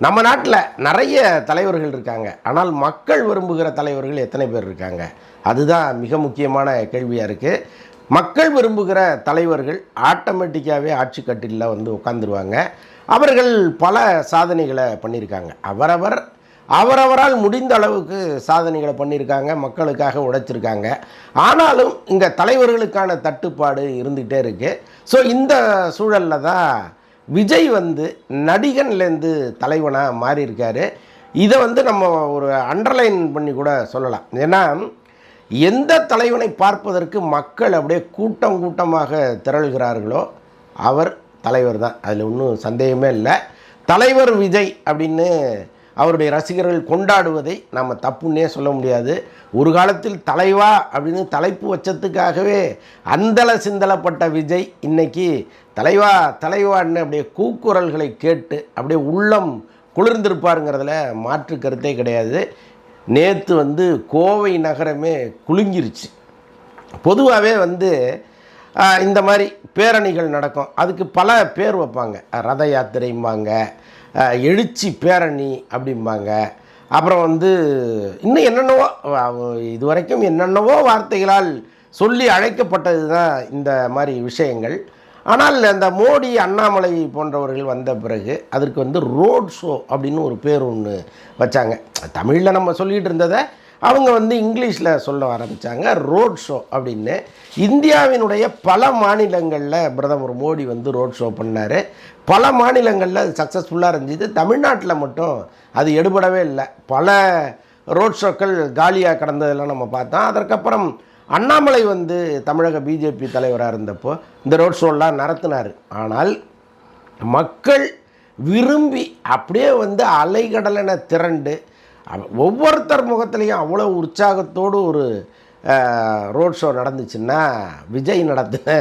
நம்ம நாட்டில் நிறைய தலைவர்கள் இருக்காங்க. ஆனால் மக்கள் விரும்புகிற தலைவர்கள் எத்தனை பேர் இருக்காங்க? அதுதான் மிக முக்கியமான கேள்வியாக இருக்குது மக்கள் விரும்புகிற தலைவர்கள் ஆட்டோமேட்டிக்காகவே ஆட்சி கட்டிலில் வந்து உட்காந்துருவாங்க அவர்கள் பல சாதனைகளை பண்ணியிருக்காங்க அவரவர் அவரவரால் முடிந்த அளவுக்கு சாதனைகளை பண்ணியிருக்காங்க மக்களுக்காக உழைச்சிருக்காங்க ஆனாலும் இங்கே தலைவர்களுக்கான தட்டுப்பாடு இருந்துகிட்டே இருக்குது ஸோ இந்த சூழலில் தான் விஜய் வந்து நடிகன்லேருந்து தலைவனாக மாறியிருக்காரு. இதை வந்து நம்ம ஒரு அண்டர்லைன் பண்ணி கூட சொல்லலாம். ஏன்னா எந்த தலைவனை பார்ப்பதற்கு மக்கள் அப்படியே கூட்டம் கூட்டமாக திரள்கிறார்களோ அவர் தலைவர் தான். அதில் ஒன்றும் சந்தேகமே இல்லை. தலைவர் விஜய் அப்படின்னு அவருடைய ரசிகர்கள் கொண்டாடுவதை நம்ம தப்புன்னே சொல்ல முடியாது. ஒரு காலத்தில் தலைவா அப்படின்னு தலைப்பு வச்சதுக்காகவே அந்தல சிந்தலப்பட்ட விஜய் இன்னைக்கு தலைவா தலைவான்னு அப்படியே கூக்குரல்களை கேட்டு அப்படியே உள்ளம் குளிர்ந்திருப்பாருங்கிறதுல மாற்று கருத்தே கிடையாது. நேற்று வந்து கோவை நகரமே குலுங்கிருச்சு. பொதுவாகவே வந்து இந்த மாதிரி பேரணிகள் நடக்கும். அதுக்கு பல பேர் வைப்பாங்க. ரத யாத்திரைம்பாங்க. எழுச்சி பேரணி அப்படிம்பாங்க. அப்புறம் வந்து இன்னும் என்னென்னவோ இது இதுவரைக்கும் என்னென்னவோ வார்த்தைகளால் சொல்லி அழைக்கப்பட்டது தான் இந்த மாதிரி விஷயங்கள். ஆனால் அந்த மோடி அண்ணாமலை போன்றவர்கள் வந்த பிறகு அதற்கு வந்து ரோட் ஷோ அப்படின்னு ஒரு பேர் ஒன்று வச்சாங்க. தமிழில் நம்ம சொல்லிகிட்டு இருந்ததை அவங்க வந்து இங்கிலீஷில் சொல்ல ஆரம்பித்தாங்க ரோட் ஷோ அப்படின்னு. இந்தியாவினுடைய பல மாநிலங்களில் பிரதமர் மோடி வந்து ரோட் ஷோ பண்ணார். பல மாநிலங்களில் அது சக்ஸஸ்ஃபுல்லாக இருந்துச்சு தமிழ்நாட்டில் மட்டும் அது எடுபடவே இல்லை. பல ரோட் ஷோக்கள் காலியாக கடந்ததெல்லாம் நம்ம பார்த்தோம். அதற்கப்புறம் அண்ணாமலை வந்து தமிழக பிஜேபி தலைவராக இருந்தப்போ இந்த ரோட் ஷோலாம் நடத்தினார். ஆனால் மக்கள் விரும்பி அப்படியே வந்து அலைகடலென திரண்டு ஒவ்வொருத்தர் முகத்துலேயும் அவ்வளோ உற்சாகத்தோடு ஒரு ரோட் ஷோ நடந்துச்சுன்னா விஜய் நடத்தின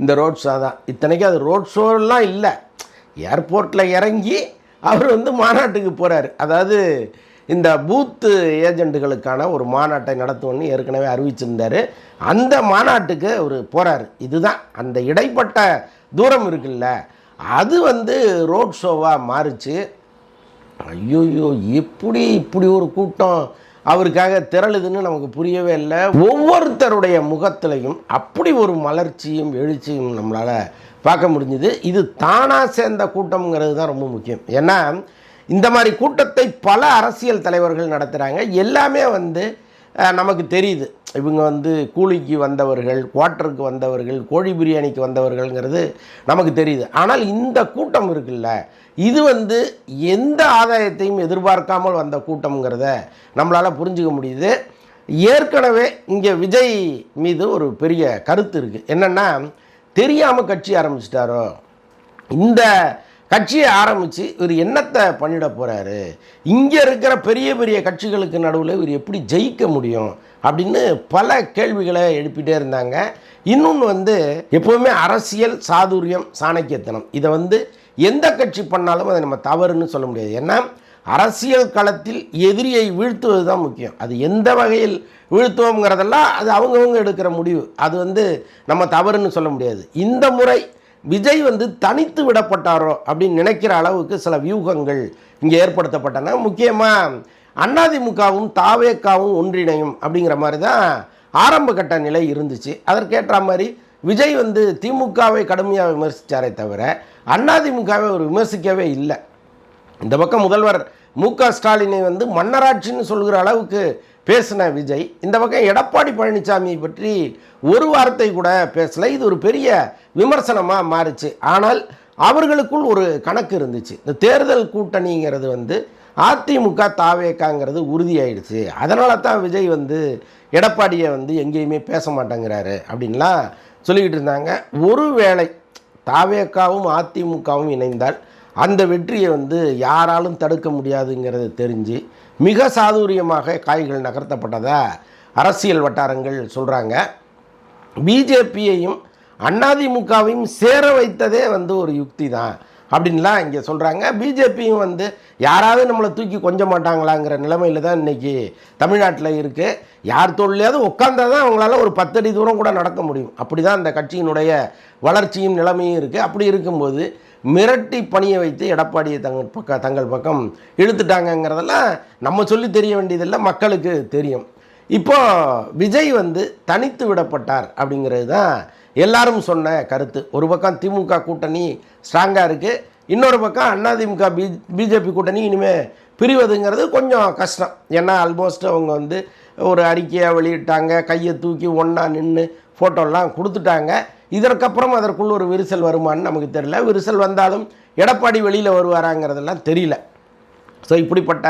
இந்த ரோட் ஷோ தான். இத்தனைக்கும் அது ரோட் ஷோலாம் இல்லை. ஏர்போர்ட்டில் இறங்கி அவர் வந்து மாநாட்டுக்கு போகிறார் அதாவது இந்த பூத்து ஏஜெண்டுகளுக்கான ஒரு மாநாட்டை நடத்துவோன்னு ஏற்கனவே அறிவிச்சிருந்தார். அந்த மாநாட்டுக்கு அவர் போகிறாரு இதுதான் அந்த இடைப்பட்ட தூரம் இருக்குல்ல அது வந்து ரோட் ஷோவாக மாறுச்சு. ஐயோயோ எப்படி இப்படி ஒரு கூட்டம். அவருக்காக திரளுதுன்னு நமக்கு புரியவே இல்லை. ஒவ்வொருத்தருடைய முகத்திலையும் அப்படி ஒரு மலர்ச்சியும் எழுச்சியும் நம்மளால் பார்க்க முடிஞ்சுது. இது தானாக சேர்ந்த கூட்டம்ங்கிறது தான் ரொம்ப முக்கியம். ஏன்னா இந்த மாதிரி கூட்டத்தை பல அரசியல் தலைவர்கள் நடத்துகிறாங்க எல்லாமே வந்து நமக்கு தெரியுது. இவங்க வந்து கூலிக்கு வந்தவர்கள் குவார்ட்டருக்கு வந்தவர்கள் கோழி பிரியாணிக்கு வந்தவர்கள்ங்கிறது நமக்கு தெரியுது. ஆனால் இந்த கூட்டம் இருக்குல்ல இது வந்து எந்த ஆதாயத்தையும் எதிர்பார்க்காமல் வந்த கூட்டம்ங்கிறத நம்மளால் புரிஞ்சுக்க முடியுது. ஏற்கனவே இங்கே விஜய் மீது ஒரு பெரிய கருத்து இருக்குது என்னென்னா தெரியாமல் கட்சி ஆரம்பிச்சிட்டாரோ இந்த கட்சியை ஆரம்பித்து இவர் என்னத்தை பண்ணிட போகிறாரு இங்கே இருக்கிற பெரிய பெரிய கட்சிகளுக்கு நடுவில் இவர் எப்படி ஜெயிக்க முடியும்? அப்படின்னு பல கேள்விகளை எழுப்பிட்டே இருந்தாங்க. இன்னொன்று வந்து எப்போவுமே அரசியல் சாதுரியம் சாணக்கியத்தனம். இதை வந்து எந்த கட்சி பண்ணாலும் அதை நம்ம தவறுன்னு சொல்ல முடியாது. ஏன்னா அரசியல் களத்தில் எதிரியை வீழ்த்துவது தான் முக்கியம். அது எந்த வகையில் வீழ்த்துவோங்கிறதெல்லாம் அது அவங்கவுங்க எடுக்கிற முடிவு. அது வந்து நம்ம தவறுன்னு சொல்ல முடியாது. இந்த முறை விஜய் வந்து தனித்து விடப்பட்டாரோ அப்படின்னு நினைக்கிற அளவுக்கு சில வியூகங்கள் இங்கே ஏற்படுத்தப்பட்டன. முக்கியமாக அண்ணாதிமுகவும் தாவேக்காவும் ஒன்றிணையும் அப்படிங்கிற மாதிரி தான் ஆரம்ப கட்ட நிலை இருந்துச்சு. அதற்கேற்ற மாதிரி விஜய் வந்து திமுகவை கடுமையாக விமர்சித்தாரே தவிர அண்ணாதிமுகவை அவர் விமர்சிக்கவே இல்லை. இந்த பக்கம் முதல்வர் மு க ஸ்டாலினை வந்து மன்னராட்சின்னு சொல்கிற அளவுக்கு பேசின விஜய். இந்த பக்கம் எடப்பாடி பழனிசாமி பற்றி ஒரு வார்த்தை கூட பேசலை. இது ஒரு பெரிய விமர்சனமாக மாறுச்சு. ஆனால் அவர்களுக்குள் ஒரு கணக்கு இருந்துச்சு. இந்த தேர்தல் கூட்டணிங்கிறது வந்து அதிமுக தாவேக்காங்கிறது உறுதியாயிடுச்சு. அதனால தான் விஜய் வந்து எடப்பாடியை வந்து எங்கேயுமே பேச மாட்டேங்கிறாரு அப்படின்லாம் சொல்லிக்கிட்டு இருந்தாங்க. ஒருவேளை தாவேக்காவும் அதிமுகவும் இணைந்தால் அந்த வெற்றியை வந்து யாராலும் தடுக்க முடியாதுங்கிறது தெரிஞ்சு மிக சாதுரியமாக காய்கள் நகர்த்தப்பட்டதாக அரசியல் வட்டாரங்கள் சொல்கிறாங்க பிஜேபியையும் அதிமுகவையும் சேர வைத்ததே வந்து ஒரு யுக்தி தான் அப்படின்லாம் இங்கே சொல்கிறாங்க பிஜேபியும் வந்து யாராவது நம்மளை தூக்கி கொஞ்ச மாட்டாங்களாங்கிற நிலைமையில் தான் இன்றைக்கி தமிழ்நாட்டில் இருக்குது யார் தொழிலையாவது உட்காந்தா தான் அவங்களால ஒரு பத்தடி தூரம் கூட நடக்க முடியும். அப்படி தான் அந்த கட்சியினுடைய வளர்ச்சியும் நிலைமையும் இருக்குது அப்படி இருக்கும்போது மிரட்டி பணிய வைத்து எடப்பாடியை தங்கள் பக்கம் தங்கள் பக்கம் இழுத்துட்டாங்கங்கிறதெல்லாம் நம்ம சொல்லி தெரிய வேண்டியதில்லை மக்களுக்கு தெரியும். இப்போ விஜய் வந்து தனித்து விடப்பட்டார் அப்படிங்கிறது தான் எல்லாரும் சொன்ன கருத்து. ஒரு பக்கம் திமுக கூட்டணி ஸ்ட்ராங்காக இருக்குது இன்னொரு பக்கம் அதிமுக பி பிஜேபி கூட்டணி இனிமேல் பிரிவதுங்கிறது கொஞ்சம் கஷ்டம். ஏன்னா ஆல்மோஸ்ட் அவங்க வந்து ஒரு அறிக்கையாக வெளியிட்டாங்க. கையை தூக்கி ஒன்றா நின்று ஃபோட்டோலாம் கொடுத்துட்டாங்க. இதற்கப்புறம் அதற்குள்ள ஒரு விரிசல் வருமான்னு நமக்கு தெரியல. விரிசல் வந்தாலும் எடப்பாடி வெளியில் வருவாராங்கிறதெல்லாம் தெரியல. ஸோ இப்படிப்பட்ட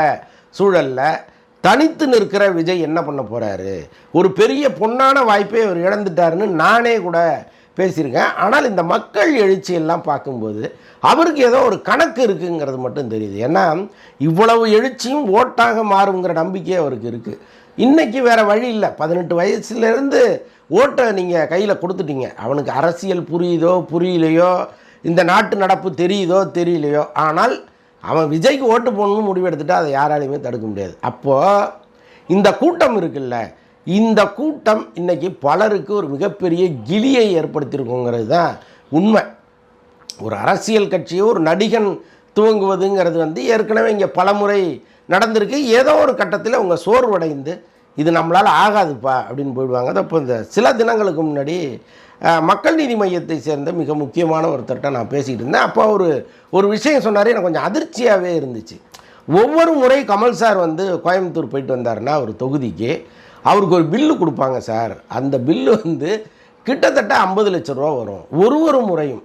சூழலில் தனித்து நிற்கிற விஜய் என்ன பண்ண போகிறாரு ஒரு பெரிய பொன்னான வாய்ப்பை அவர் இழந்துட்டாருன்னு நானே கூட பேசியிருக்கேன். ஆனால் இந்த மக்கள் எழுச்சியெல்லாம் பார்க்கும்போது அவருக்கு ஏதோ ஒரு கணக்கு இருக்குங்கிறது மட்டும் தெரியுது. ஏன்னா இவ்வளவு எழுச்சியும் ஓட்டாக மாறுங்கிற நம்பிக்கை அவருக்கு இருக்குது இன்றைக்கி வேறு வழி இல்லை. பதினெட்டு வயசுலேருந்து ஓட்டை நீங்கள் கையில் கொடுத்துட்டீங்க. அவனுக்கு அரசியல் புரியுதோ புரியலையோ இந்த நாட்டு நடப்பு தெரியுதோ தெரியலையோ. ஆனால் அவன் விஜய்க்கு ஓட்டு போடணும்னு முடிவெடுத்துட்டா அதை யாராலையுமே தடுக்க முடியாது. அப்போது இந்த கூட்டம் இருக்குல்ல இந்த கூட்டம் இன்றைக்கி பலருக்கு ஒரு மிகப்பெரிய கிலியை ஏற்படுத்தியிருக்குங்கிறது தான் உண்மை. ஒரு அரசியல் கட்சியை ஒரு நடிகன் துவங்குவதுங்கிறது வந்து ஏற்கனவே இங்கே பலமுறை நடந்திருக்கு. ஏதோ ஒரு கட்டத்தில் அவங்க சோர்வடைந்து இது நம்மளால் ஆகாதுப்பா அப்படின்னு போயிடுவாங்க. அது அப்போ இந்த சில தினங்களுக்கு முன்னாடி மக்கள் நீதி மையத்தை சேர்ந்த மிக முக்கியமான ஒருத்தர்கிட்ட நான் பேசிகிட்டு இருந்தேன். அப்போ ஒரு ஒரு விஷயம் சொன்னார் எனக்கு கொஞ்சம் அதிர்ச்சியாகவே இருந்துச்சு. ஒவ்வொரு முறை கமல் சார் வந்து கோயம்புத்தூர் போயிட்டு வந்தாருன்னா ஒரு தொகுதிக்கு அவருக்கு ஒரு பில்லு கொடுப்பாங்க சார். அந்த பில்லு வந்து கிட்டத்தட்ட ஐம்பது லட்ச ரூபா வரும். ஒரு ஒரு முறையும்.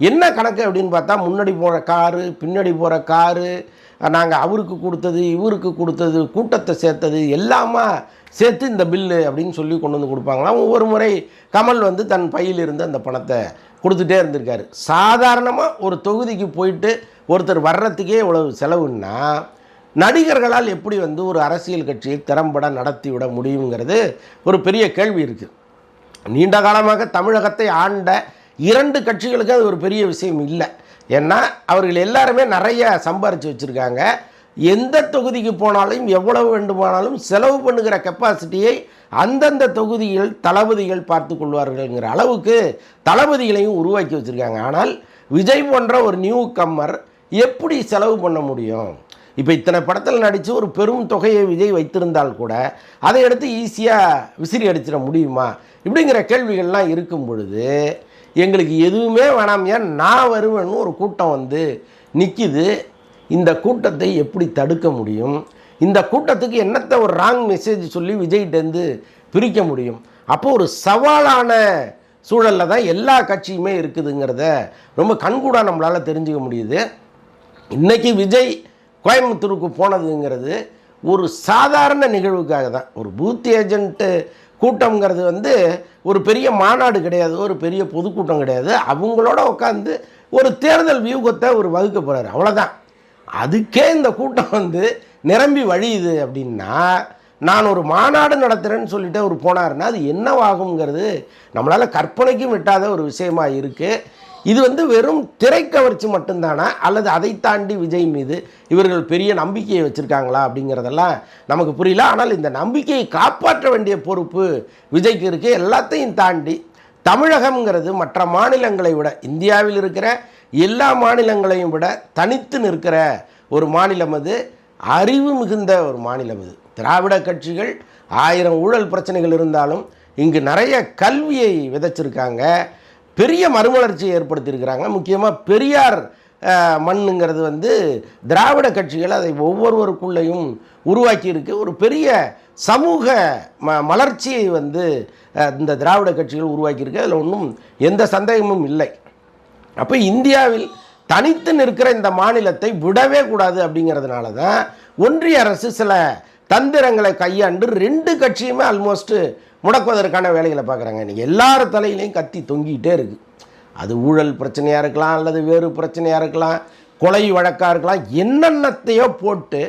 என்ன கணக்கு அப்படின்னு பார்த்தா முன்னாடி போகிற காரு பின்னாடி போகிற காரு நாங்கள் அவருக்கு கொடுத்தது இவருக்கு கொடுத்தது கூட்டத்தை சேர்த்தது எல்லாமா சேர்த்து இந்த பில்லு அப்படின்னு சொல்லி கொண்டு வந்து கொடுப்பாங்களாம். ஒவ்வொரு முறை கமல் வந்து தன் பையில் இருந்து அந்த பணத்தை கொடுத்துட்டே இருந்திருக்காரு. சாதாரணமாக ஒரு தொகுதிக்கு போயிட்டு ஒருத்தர் வர்றதுக்கே இவ்வளவு செலவுன்னா நடிகர்களால் எப்படி வந்து ஒரு அரசியல் கட்சியை திறம்பட நடத்தி விட முடியுங்கிறது ஒரு பெரிய கேள்வி இருக்குது நீண்ட காலமாக தமிழகத்தை ஆண்ட இரண்டு கட்சிகளுக்கு அது ஒரு பெரிய விஷயம் இல்லை. ஏன்னா அவர்கள் எல்லாருமே நிறைய சம்பாரித்து வச்சுருக்காங்க. எந்த தொகுதிக்கு போனாலும் எவ்வளவு வேண்டுமானாலும் செலவு பண்ணுகிற கெப்பாசிட்டியை அந்தந்த தொகுதியில் தளபதிகள் பார்த்து கொள்வார்கள்ங்கிற அளவுக்கு தளபதிகளையும் உருவாக்கி வச்சுருக்காங்க. ஆனால் விஜய் போன்ற ஒரு நியூ கம்மர் எப்படி செலவு பண்ண முடியும்? இப்போ இத்தனை படத்தில் நடித்து ஒரு பெரும் தொகையை விஜய் வைத்திருந்தால் கூட அதை எடுத்து ஈஸியாக விசிறி அடிச்சிட முடியுமா? இப்படிங்கிற கேள்விகள்லாம் இருக்கும் பொழுது எங்களுக்கு எதுவுமே வேணாமையா நான் வருவேன்னு ஒரு கூட்டம் வந்து நிற்கிது இந்த கூட்டத்தை எப்படி தடுக்க முடியும்? இந்த கூட்டத்துக்கு என்னத்தை ஒரு ராங் மெசேஜ் சொல்லி விஜய்கிட்டேருந்து பிரிக்க முடியும்? அப்போ ஒரு சவாலான சூழலில் தான் எல்லா கட்சியுமே இருக்குதுங்கிறத ரொம்ப கண்கூடாக நம்மளால் தெரிஞ்சுக்க முடியுது. இன்னைக்கு விஜய் கோயம்புத்தூருக்கு போனதுங்கிறது ஒரு சாதாரண நிகழ்வுக்காக தான். ஒரு பூத் ஏஜென்ட்டு கூட்டம்ங்கிறது வந்து ஒரு பெரிய மாநாடு கிடையாது ஒரு பெரிய பொதுக்கூட்டம் கிடையாது. அவங்களோட உட்காந்து ஒரு தேர்தல் வியூகத்தை ஒரு வகுக்க போகிறாரு அவ்வளோதான் அதுக்கே இந்த கூட்டம் வந்து நிரம்பி வழியுது அப்படின்னா நான் ஒரு மாநாடு நடத்துகிறேன்னு சொல்லிட்டு அவர் போனாருன்னா அது என்னவாகுங்கிறது நம்மளால் கற்பனைக்கும் விட்டாத ஒரு விஷயமாக இருக்குது இது வந்து வெறும் திரைக்கவர்ச்சி மட்டும்தானா? அல்லது அதை தாண்டி விஜய் மீது இவர்கள் பெரிய நம்பிக்கையை வச்சுருக்காங்களா அப்படிங்கிறதெல்லாம் நமக்கு புரியல. ஆனால் இந்த நம்பிக்கையை காப்பாற்ற வேண்டிய பொறுப்பு விஜய்க்கு இருக்குது எல்லாத்தையும் தாண்டி தமிழகம்ங்கிறது மற்ற மாநிலங்களை விட இந்தியாவில் இருக்கிற எல்லா மாநிலங்களையும் விட தனித்து நிற்கிற ஒரு மாநிலம் அது. அறிவு மிகுந்த ஒரு மாநிலம் இது திராவிட கட்சிகள் ஆயிரம் ஊழல் பிரச்சனைகள் இருந்தாலும் இங்கு நிறைய கல்வியை விதைச்சிருக்காங்க. பெரிய மறுமலர்ச்சியை ஏற்படுத்தியிருக்கிறாங்க. முக்கியமாக பெரியார் மண்ணுங்கிறது வந்து திராவிட கட்சிகள் அதை ஒவ்வொருவருக்குள்ளேயும் உருவாக்கியிருக்கு. ஒரு பெரிய சமூக ம மலர்ச்சியை வந்து இந்த திராவிட கட்சிகள் உருவாக்கியிருக்கு. அதில் ஒன்றும் எந்த சந்தேகமும் இல்லை. அப்போ இந்தியாவில் தனித்து நிற்கிற இந்த மாநிலத்தை விடவே கூடாது அப்படிங்கிறதுனால தான் ஒன்றிய அரசு சில தந்திரங்களை கையாண்டு ரெண்டு கட்சியுமே ஆல்மோஸ்ட்டு முடக்குவதற்கான வேலைகளை பார்க்குறாங்க. இன்றைக்கி எல்லார் தலையிலையும் கத்தி தொங்கிக்கிட்டே இருக்குது அது ஊழல் பிரச்சனையாக இருக்கலாம் அல்லது வேறு பிரச்சனையாக இருக்கலாம் கொலை வழக்காக இருக்கலாம் என்னென்னத்தையோ போட்டு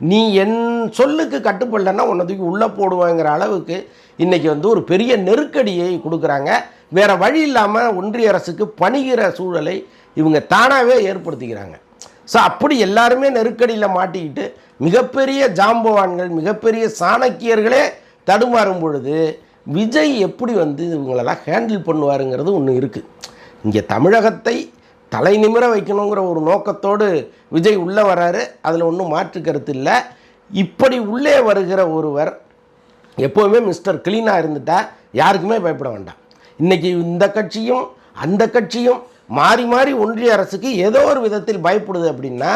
நீ என் சொல்லுக்கு கட்டுப்படலைன்னா உன்னை தூக்கி உள்ளே போடுவேங்கிற அளவுக்கு இன்றைக்கி வந்து ஒரு பெரிய நெருக்கடியை கொடுக்குறாங்க. வேறு வழி இல்லாமல் ஒன்றிய அரசுக்கு பணிகிற சூழலை இவங்க தானாகவே ஏற்படுத்திக்கிறாங்க. ஸோ அப்படி எல்லாருமே நெருக்கடியில் மாட்டிக்கிட்டு மிகப்பெரிய ஜாம்பவான்கள் மிகப்பெரிய சாணக்கியர்களே தடுமாறும் பொழுது விஜய் எப்படி வந்து இவங்களெல்லாம் ஹேண்டில் பண்ணுவாருங்கிறது ஒன்று இருக்குது இங்கே தமிழகத்தை தலை நிமிர வைக்கணுங்கிற ஒரு நோக்கத்தோடு விஜய் உள்ளே வராரு. அதில் ஒன்றும் மாற்று கருத்து இல்லை. இப்படி உள்ளே வருகிற ஒருவர் எப்போவுமே மிஸ்டர் கிளீனாக இருந்துட்டா யாருக்குமே பயப்பட வேண்டாம். இன்றைக்கி இந்த கட்சியும் அந்த கட்சியும் மாறி மாறி ஒன்றிய அரசுக்கு ஏதோ ஒரு விதத்தில் பயப்படுது அப்படின்னா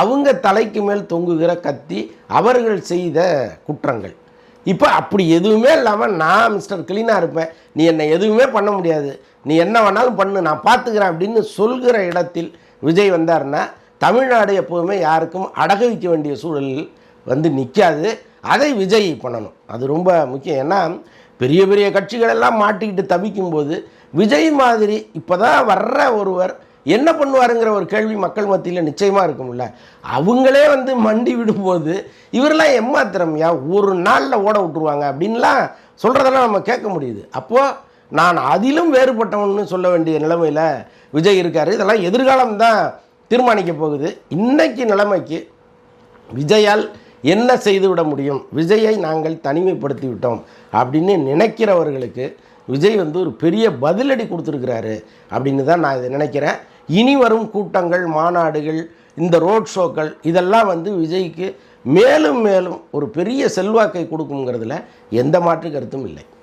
அவங்க தலைக்கு மேல் தொங்குகிற கத்தி அவர்கள் செய்த குற்றங்கள். இப்போ அப்படி எதுவுமே இல்லாமல் நான் மிஸ்டர் கிளீனாக இருப்பேன். நீ என்னை எதுவுமே பண்ண முடியாது. நீ என்ன வேணாலும் பண்ணு. நான் பார்த்துக்கிறேன் அப்படின்னு சொல்கிற இடத்தில் விஜய் வந்தாருன்னா தமிழ்நாடு எப்போதுமே யாருக்கும் அடகு வைக்க வேண்டிய சூழலில் வந்து நிற்காது அதை விஜய் பண்ணணும். அது ரொம்ப முக்கியம். ஏன்னா பெரிய பெரிய கட்சிகளெல்லாம் மாட்டிக்கிட்டு தவிக்கும்போது விஜய் மாதிரி இப்போ தான் வர்ற ஒருவர் என்ன பண்ணுவாருங்கிற ஒரு கேள்வி மக்கள் மத்தியில் நிச்சயமாக இருக்கும்ல. அவங்களே வந்து மண்டி விடும்போது இவரெல்லாம் எம்மாத்திரம்யா ஒரு நாளில் ஓட விட்டுருவாங்க அப்படின்லாம் சொல்கிறதெல்லாம் நம்ம கேட்க முடியுது. அப்போது நான் அதிலும் வேறுபட்டவன்னு சொல்ல வேண்டிய நிலைமையில் விஜய் இருக்கார். இதெல்லாம் எதிர்காலம் தான் தீர்மானிக்க போகுது. இன்றைக்கு நிலைமைக்கு விஜயால் என்ன செய்துவிட முடியும்? விஜயை நாங்கள் தனிமைப்படுத்தி விட்டோம் அப்படின்னு நினைக்கிறவர்களுக்கு விஜய் வந்து ஒரு பெரிய பதிலடி கொடுத்துருக்கிறாரு அப்படின்னு தான் நான் இதை நினைக்கிறேன். இனி வரும் கூட்டங்கள் மாநாடுகள் இந்த ரோட் ஷோக்கள் இதெல்லாம் வந்து விஜய்க்கு மேலும் மேலும் ஒரு பெரிய செல்வாக்கை கொடுக்குங்கிறதுல எந்த மாற்று கருத்தும் இல்லை.